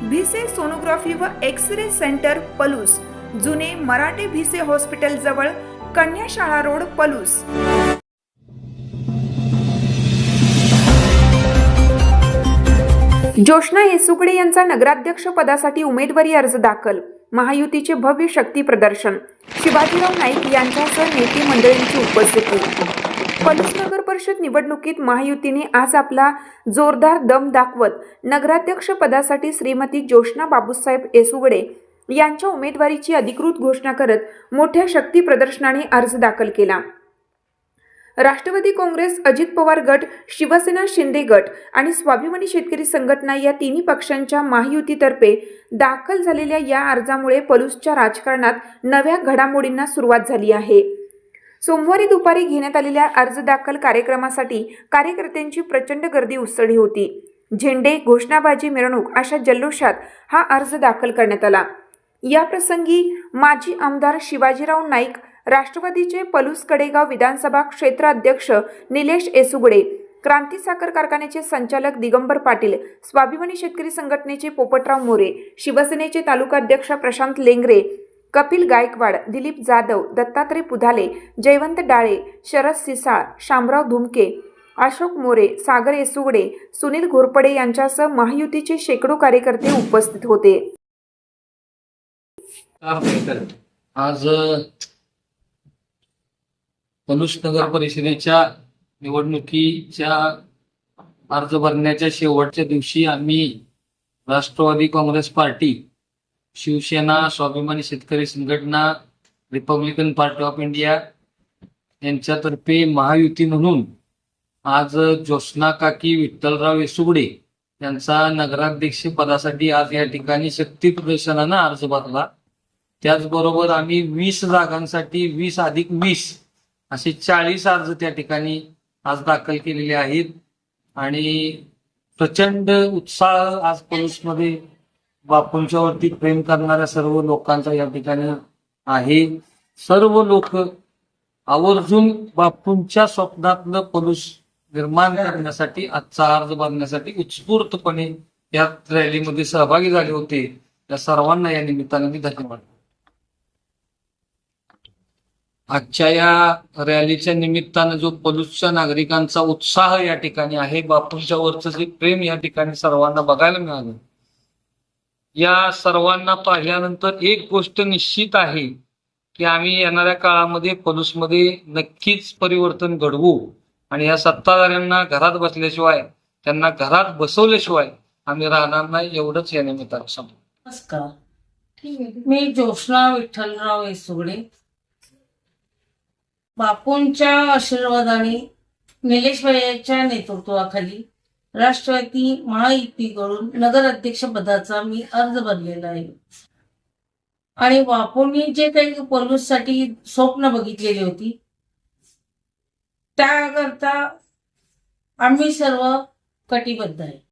Bhise sonography व X ray centre Palus. जुने मराठे भिसे हॉस्पिटल जवळ कन्याशाळा रोड पलूस. जोशना येसुकडे यांचा नगराध्यक्ष पदासाठी उमेदवारी अर्ज दाखल. महायुतीचे भव्य शक्ती प्रदर्शन. शिवाजीराव नाईक यांच्यासह नेते मंडळींची उपस्थिती. पलूस नगर परिषद निवडणुकीत महायुतीने आज आपला जोरदार दम दाखवत नगराध्यक्ष पदासाठी श्रीमती ज्योष्णा बाबूसाहेब येसुगडे यांच्या उमेदवारीची अधिकृत घोषणा करत मोठ्या शक्ती प्रदर्शनाने अर्ज दाखल केला. राष्ट्रवादी काँग्रेस अजित पवार गट शिवसेना शिंदे गट आणि स्वाभिमानी शेतकरी संघटना या तिन्ही पक्षांच्या महायुतीतर्फे दाखल झालेल्या या अर्जामुळे पलूसच्या राजकारणात नव्या घडामोडींना सुरुवात झाली आहे. सोमवारी दुपारी घेण्यात आलेल्या अर्ज दाखल कार्यक्रमासाठी कार्यकर्त्यांची प्रचंड गर्दी उसळली होती. झेंडे घोषणाबाजी मिरवणूक अशा जल्लोषात हा अर्ज दाखल करण्यात आला. या प्रसंगी माजी आमदार शिवाजीराव नाईक राष्ट्रवादीचे पलूस कडेगाव विधानसभा क्षेत्र अध्यक्ष निलेश येसुगडे क्रांती साखर कारखान्याचे संचालक दिगंबर पाटील स्वाभिमानी शेतकरी संघटनेचे पोपटराव मोरे शिवसेनेचे तालुकाध्यक्ष प्रशांत लेंगरे कपिल गायकवाड दिलीप जाधव दत्तात्रय पुधाले जयवंत डाळे शरद सिसाळ शामराव धुमके अशोक मोरे सागर येसुगडे सुनील घोरपडे यांच्यासह महायुतीचे शेकडो कार्यकर्ते उपस्थित होते. आज पलूस नगर परिषदेच्या निवडणुकीच्या अर्ज भरण्याच्या शेवटच्या दिवशी आम्ही राष्ट्रवादी काँग्रेस पार्टी शिवसेना स्वाभिमानी शेतकरी संघटना रिपब्लिकन पार्टी ऑफ इंडिया यांच्यातर्फे महायुती म्हणून आज ज्योत्स्ना काकी विठ्ठलराव येसुगडे यांचा नगराध्यक्ष पदासाठी आज या ठिकाणी शक्ती प्रदर्शनानं अर्ज भरला. त्याचबरोबर आम्ही वीस जागांसाठी वीस अधिक वीस असे चाळीस अर्ज त्या ठिकाणी आज दाखल केलेले आहेत. आणि प्रचंड उत्साह आज पोलीसमध्ये बापूंच्या वरती प्रेम करणाऱ्या सर्व लोकांचा या ठिकाणी आहे. सर्व लोक आवर्जून बापूंच्या स्वप्नातलं पोलीस निर्माण करण्यासाठी आजचा अर्ज भरण्यासाठी उत्स्फूर्तपणे या रॅलीमध्ये सहभागी झाले होते. त्या सर्वांना या निमित्ताने मी धन्यवाद आजच्या या रॅलीच्या निमित्तानं जो पलूसच्या नागरिकांचा उत्साह या ठिकाणी आहे बापूंच्या वरचं जे प्रेम या ठिकाणी सर्वांना बघायला मिळालं या सर्वांना पाहिल्यानंतर एक गोष्ट निश्चित आहे की आम्ही येणाऱ्या काळामध्ये पलूसमध्ये नक्कीच परिवर्तन घडवू. आणि या सत्ताधाऱ्यांना घरात बसल्याशिवाय त्यांना घरात बसवल्याशिवाय आम्ही राहणार नाही एवढंच या निमित्तानं सांगतो नमस्कार. मी ज्योत्ना विठ्ठलराव येसुगडे. बापूंच्या आशीर्वादाने निलेश भैयाच्या नेतृत्वाखाली राष्ट्रवादी महायुतीकडून नगराध्यक्ष पदाचा मी अर्ज भरलेला आहे. आणि बापूंनी जे काही पोलीससाठी स्वप्न बघितलेली होती त्याकरता आम्ही सर्व कटिबद्ध आहे.